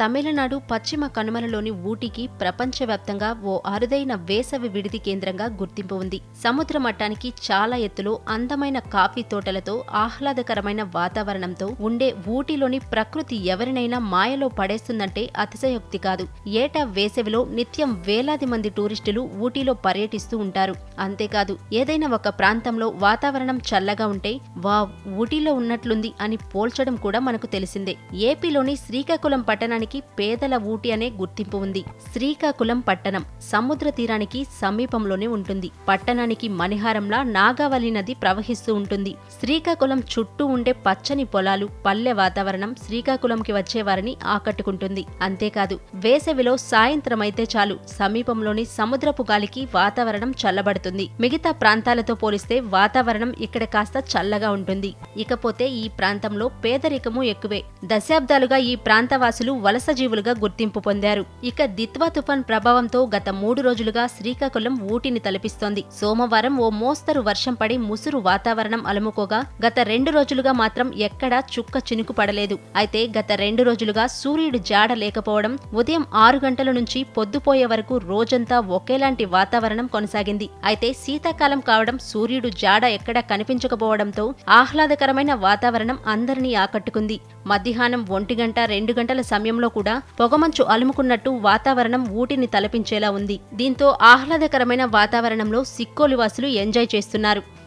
తమిళనాడు పశ్చిమ కనుమలలోని ఊటీకి ప్రపంచవ్యాప్తంగా ఓ అరుదైన వేసవి విడిది కేంద్రంగా గుర్తింపు ఉంది. సముద్ర మట్టానికి చాలా ఎత్తులో అందమైన కాఫీ తోటలతో ఆహ్లాదకరమైన వాతావరణంతో ఉండే ఊటీలోని ప్రకృతి ఎవరినైనా మాయలో పడేస్తుందంటే అతిశయోక్తి కాదు. ఏటా వేసవిలో నిత్యం వేలాది మంది టూరిస్టులు ఊటీలో పర్యటిస్తూ ఉంటారు. అంతేకాదు ఏదైనా ఒక ప్రాంతంలో వాతావరణం చల్లగా ఉంటే వా ఊటీలో ఉన్నట్లుంది అని పోల్చడం కూడా మనకు తెలిసిందే. ఏపీలోని శ్రీకాకుళం పట్టణానికి పేదల ఊటి అనే గుర్తింపు ఉంది. శ్రీకాకుళం పట్టణం సముద్ర తీరానికి సమీపంలోనే ఉంటుంది. పట్టణానికి మణిహారంలా నాగావళి నది ప్రవహిస్తూ ఉంటుంది. శ్రీకాకుళం చుట్టూ ఉండే పచ్చని పొలాలు పల్లె వాతావరణం శ్రీకాకుళంకి వచ్చేవారిని ఆకట్టుకుంటుంది. అంతేకాదు వేసవిలో సాయంత్రం అయితే చాలు సమీపంలోని సముద్రపు గాలికి వాతావరణం చల్లబడుతుంది. మిగతా ప్రాంతాలతో పోలిస్తే వాతావరణం ఇక్కడ కాస్త చల్లగా ఉంటుంది. ఇకపోతే ఈ ప్రాంతంలో పేదరికము ఎక్కువే. దశాబ్దాలుగా ఈ ప్రాంతవాసులు వలస వలసజీవులుగా గుర్తింపు పొందారు. ఇక దిత్వా తుఫాన్ ప్రభావంతో గత మూడు రోజులుగా శ్రీకాకుళం ఊటిని తలపిస్తోంది. సోమవారం ఓ మోస్తరు వర్షం పడి ముసురు వాతావరణం అలుముకోగా గత రెండు రోజులుగా మాత్రం ఎక్కడా చుక్క చినుకు పడలేదు. అయితే గత రెండు రోజులుగా సూర్యుడు జాడ లేకపోవడం ఉదయం ఆరు గంటల నుంచి పొద్దుపోయే వరకు రోజంతా ఒకేలాంటి వాతావరణం కొనసాగింది. అయితే శీతాకాలం కావడం సూర్యుడు జాడ ఎక్కడా కనిపించకపోవడంతో ఆహ్లాదకరమైన వాతావరణం అందరినీ ఆకట్టుకుంది. మధ్యాహ్నం ఒంటి గంట రెండు గంటల సమయంలో కూడా పొగమంచు అలుముకున్నట్టు వాతావరణం ఊటిని తలపించేలా ఉంది. దీంతో ఆహ్లాదకరమైన వాతావరణంలో సిక్కోలు వాసులు ఎంజాయ్ చేస్తున్నారు.